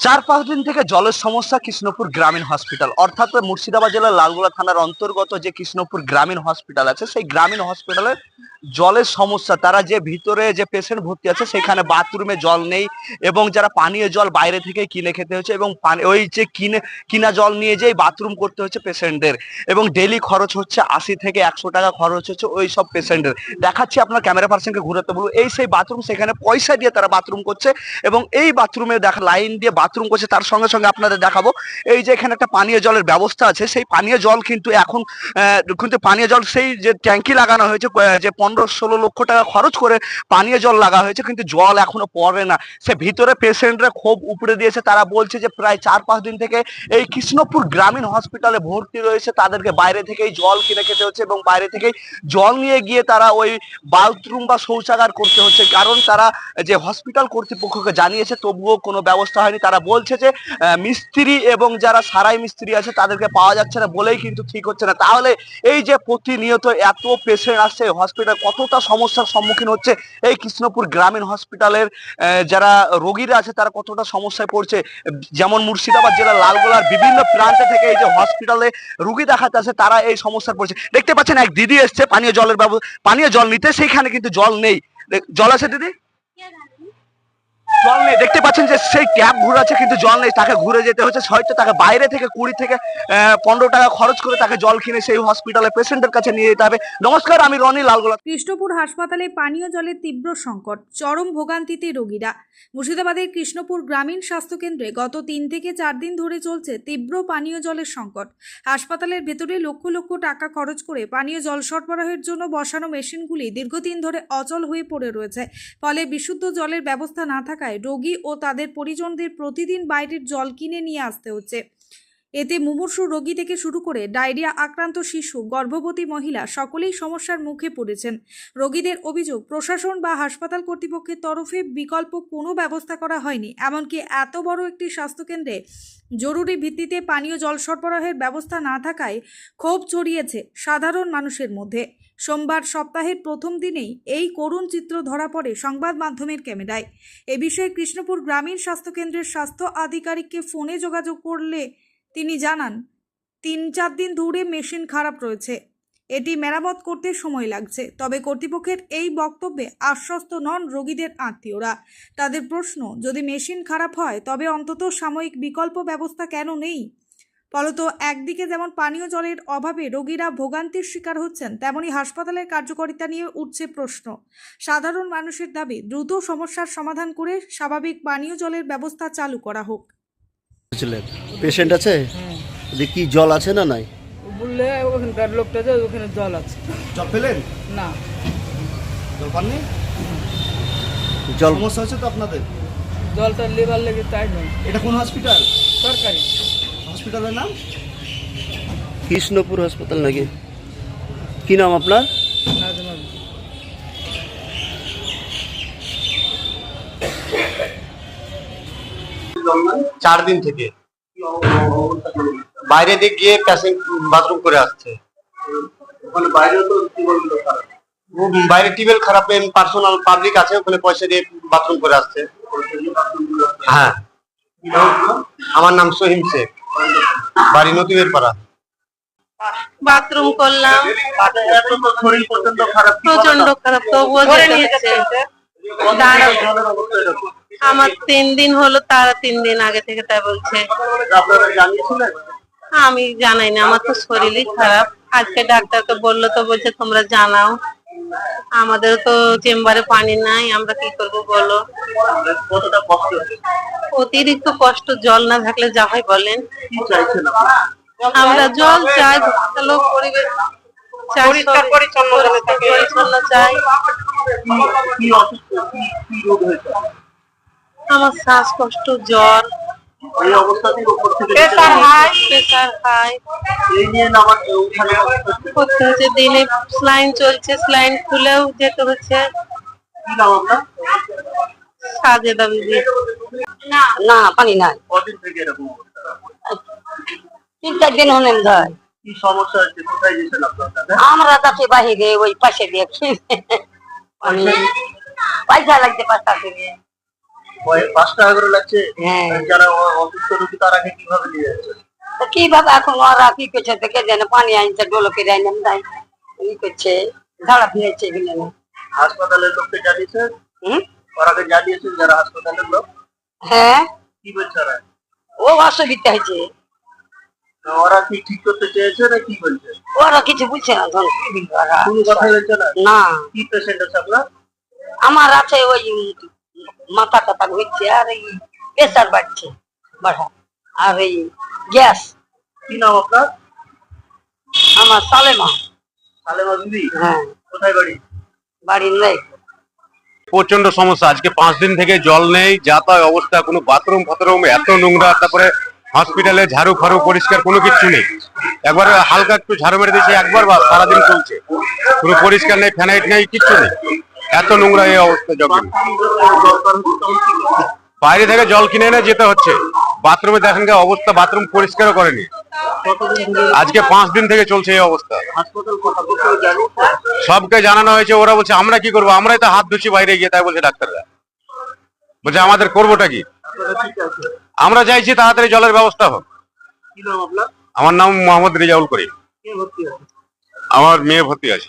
চার পাঁচ দিন থেকে জলের সমস্যা কৃষ্ণপুর গ্রামীণ হসপিটাল। অর্থাৎ মুর্শিদাবাদ জেলার লালগোলা থানার অন্তর্গত যে কৃষ্ণপুর গ্রামীণ হসপিটাল আছে, সেই গ্রামীণ হসপিটালে জলের সমস্যা। তারা যে ভিতরে যে পেশেন্ট ভর্তি আছে, সেখানে বাথরুমে জল নেই এবং যারা পানীয় জল বাইরে থেকে কিনে খেতে হচ্ছে এবং ওই যে কিনে কিনা জল নিয়ে যেই বাথরুম করতে হচ্ছে পেশেন্টদের এবং ডেলি খরচ হচ্ছে আশি থেকে একশো টাকা খরচ হচ্ছে ওই সব পেশেন্টের দেখাচ্ছি আপনার ক্যামেরা পার্সনকে ঘুরাতে বলব। এই সেই বাথরুম সেখানে পয়সা দিয়ে তারা বাথরুম করছে এবং এই বাথরুমে দেখা লাইন দিয়ে বাথরুম করছে, তার সঙ্গে সঙ্গে আপনাদের দেখাবো। এই যে এখানে একটা পানীয় জলের ব্যবস্থা আছে, সেই পানীয় জল কিন্তু এখন কিন্তু পানীয় জল সেই যে ট্যাঙ্কি লাগানো হয়েছে যে পনেরো ষোলো লক্ষ টাকা খরচ করে পানীয় জল লাগা হয়েছে, কিন্তু জল এখনও পড়ে না। সে ভিতরে পেশেন্টরা ক্ষোভ উপড়ে দিয়েছে, তারা বলছে যে প্রায় চার পাঁচ দিন থেকে এই কৃষ্ণপুর গ্রামীণ হসপিটালে ভর্তি রয়েছে, তাদেরকে বাইরে থেকেই জল কিনে খেতে হচ্ছে এবং বাইরে থেকেই জল নিয়ে গিয়ে তারা ওই বাথরুম বা শৌচাগার করতে হচ্ছে। কারণ তারা যে হসপিটাল কর্তৃপক্ষকে জানিয়েছে, তবুও কোনো ব্যবস্থা হয়নি, তারা বলছে যে মিস্ত্রি এবং যারা সারাই মিস্ত্রি আছে তাদেরকে পাওয়া যাচ্ছে না বলেই কিন্তু ঠিক হচ্ছে না। তাহলে এই যে প্রতিনিয়ত এত পেশেন্ট আসছে হসপিটাল কতটা সমস্যার সম্মুখীন হচ্ছে? এই কৃষ্ণপুর গ্রামীণ হসপিটালের যারা রোগীরা আছে তারা কতটা সমস্যায় পড়ছে? যেমন মুর্শিদাবাদ জেলার লালগোলার বিভিন্ন প্রান্ত থেকে এই যে হসপিটালে রুগী দেখাতে আসে, তারা এই সমস্যার পড়ছে। দেখতে পাচ্ছেন এক দিদি এসছে, পানীয় জলের ব্যবস্থা পানীয় জল নিতে, সেইখানে কিন্তু জল নেই। জল আছে দিদি? জল নেই। দেখতে পাচ্ছেন যে সেই ট্যাপ ঘুরাচ্ছে কিন্তু জল নেই। তাকে ঘুরে যেতে হচ্ছে। হয়তো তাকে বাইরে থেকে কুড়ি থেকে পনেরো টাকা খরচ করে তাকে জল কিনে সেই হসপিটালে পেশেন্টের কাছে নিয়ে যেতে হবে। নমস্কার, আমি রনি লালগোলা। কৃষ্ণপুর হাসপাতালে পানীয় জলের তীব্র সংকট, চরম ভোগান্তিতে রোগীরা। মুর্শিদাবাদের কৃষ্ণপুর গ্রামীণ স্বাস্থ্য কেন্দ্রে গত তিন থেকে চার দিন ধরে চলছে তীব্র পানীয় জলের সংকট। হাসপাতালের ভেতরে লক্ষ লক্ষ টাকা খরচ করে পানীয় জল সরবরাহের জন্য বসানো মেশিনগুলি দীর্ঘদিন ধরে অচল হয়ে পড়ে রয়েছে। ফলে বিশুদ্ধ জলের ব্যবস্থা না থাকায় রোগী ও তাদের পরিজনদের প্রতিদিন বাইরের জল কিনে নিয়ে আসতে হচ্ছে। এতে মুমূর্ষু রোগী থেকে শুরু করে ডায়রিয়া আক্রান্ত শিশু, গর্ভবতী মহিলা সকলেই সমস্যার মুখে পড়েছেন। রোগীদের অভিযোগ, প্রশাসন বা হাসপাতাল কর্তৃপক্ষের তরফে বিকল্প কোনো ব্যবস্থা করা হয়নি। এমনকি এত বড় একটি স্বাস্থ্যকেন্দ্রে জরুরি ভিত্তিতে পানীয় জল সরবরাহের ব্যবস্থা না থাকায় ক্ষোভ ছড়িয়েছে সাধারণ মানুষের মধ্যে। সোমবার সপ্তাহের প্রথম দিনেই এই করুণ চিত্র ধরা পড়ে সংবাদ মাধ্যমের ক্যামেরায়। এ বিষয়ে কৃষ্ণপুর গ্রামীণ স্বাস্থ্যকেন্দ্রের স্বাস্থ্য আধিকারিককে ফোনে যোগাযোগ করলে তিনি জানান, তিন চার দিন ধরে মেশিন খারাপ রয়েছে। এটি মেরামত করতে সময় লাগছে, তবে কর্তৃপক্ষের এই বক্তব্যে আশ্বস্ত নন রোগীদের আত্মীয়রা। তাদের প্রশ্ন, যদি মেশিন খারাপ হয়, তবে অন্তত সাময়িক বিকল্প ব্যবস্থা কেন নেই? ফলত একদিকে যেমন পানীয় জলের অভাবে রোগীরা ভোগান্তির শিকার হচ্ছেন তেমনি হাসপাতালের কার্যকারিতা নিয়ে উঠছে প্রশ্ন। সাধারণ মানুষের দাবি দ্রুত সমস্যার সমাধান করে স্বাভাবিক পানীয় জলের ব্যবস্থা চালু করা হোক। পেশেন্ট আছে? যে কি জল আছে না নাই? বললে ওখানকার লোকটা যে ওখানে জল আছে। জল পেলেন? না। জল পাননি? জল সমস্যা হচ্ছে তো আপনাদের? জলটা লেবার লেগে তাই নয়। এটা কোন হসপিটাল সরকারি। হসপিটালের নাম? কৃষ্ণপুর হাসপাতাল নাকি? কি নাম আপনার? চার দিন থেকে। বাইরে দিক গিয়ে প্যাসেন্ট বাথরুম করে আসছে। বাইরে টিউবওয়েল খারাপ পার্সোনাল পাবলিক আছে ওখানে পয়সা দিয়ে বাথরুম করে আসছে। হ্যাঁ। আমার নাম সহিম শেখ। বাড়ি নতুনের পাড়া। বাথরুম করলাম। প্রচণ্ড খারাপ তবুও আমার তিন দিন হলো তারা তিন দিন আগে থেকে তাই বলছে। আমি জানাই না আমার তো শরীরই খারাপ। আজকে ডাক্তার ডাক্তারকে বলল তো বলছে তোমরা জানাও। আমাদের তো চেম্বারে পানি নাই আমরা কি করব বলো? কতটা কষ্ট? অতিরিক্ত কষ্ট জল না থাকলে যা হয় বলেন? আমরা জল চাই ভালো পরিবেশ চাই পরিচ্ছন্ন আমার শ্বাসকষ্ট জ্বর এই অবস্থাতেই উপর থেকে প্রেসার হাই প্রেসার হাই এই নিয়ে নামার ওখানে করতে হচ্ছে দিনে স্লাইন চলছে স্লাইন খুলেও যেতে হচ্ছে। কি নাম আপনার? সাজেদা বিবি। না পানি নাই। কদিন থেকে এরকম তিন চার দিন হলেন ধর। কি সমস্যা হচ্ছে কোথায় গেছেন আপনারা? আমরা যাচ্ছি বাহিরে ওই পাশে দিয়ে পানি পয়সা লাগছে পাঁচটা থেকে পাঁচ টাকা করে লাগছে। হ্যাঁ। যারা অসুস্থ রোগী তারা কীভাবে নিয়ে যাচ্ছে কীভাবে এখন ওরা কি করছে? যেন পানি আনছে ডোলকে দেয় না ই করছে ঝাড়া ফিরেছে এগুলো। না। হাসপাতালের লোককে জানিয়েছে? ওরাকে জানিয়েছেন যারা হাসপাতালের লোক। হ্যাঁ। কি বলছে ওরা? ও অসুবিধা হয়েছে। ওরা কি ঠিক করতে চেয়েছে না কি বলছে? ওরা কিছু বুঝছে না ধর কি ওরা? কোনো কথা বলছে না? না। কি পেশেন্ট আছে আপনার? আমার আছে ওই মাথা টাথা ঘুরছে আর এই প্রেসার বাড়ছে। বাড়া আর এই গ্যাস কি নাম আপনার? আমার সালেমা। সালেমা বিবি হ্যাঁ। কোথায় বাড়ি? বাড়ির নেই। প্রচণ্ড সমস্যা। আজকে পাঁচ দিন থেকে জল নেই যাতায়াত অবস্থা কোনো বাথরুম ফাথরুম এত নোংরা তারপরে হসপিটালে ঝাড়ু ফাড়ু পরিষ্কার কোনো কিছু নেই। একবার হালকা একটু ঝাড়ু মেরে দিয়েছি একবার বা সারাদিন চলছে। কোনো পরিষ্কার নেই ফ্যানাইট নেই কিচ্ছু নেই। এত নোংরা এই অবস্থা হবে? বাইরে থেকে জল কিনে এনে যেতে হচ্ছে। বাথরুমে দেখেন অবস্থা বাথরুম পরিষ্কারও করেনি। আজকে পাঁচ দিন থেকে চলছে এই অবস্থা। সবকে জানানো হয়েছে ওরা বলছে আমরা কি করব? আমরাই তো হাত ধুচ্ছি বাইরে গিয়ে তাই বলছে ডাক্তাররা। বলছে আমাদের করবোটা কি? আমরা চাইছি তাড়াতাড়ি জলের ব্যবস্থা হোক। আমার নাম মোহাম্মদ রেজাউল করিম। আমার মেয়ে ভর্তি আছে।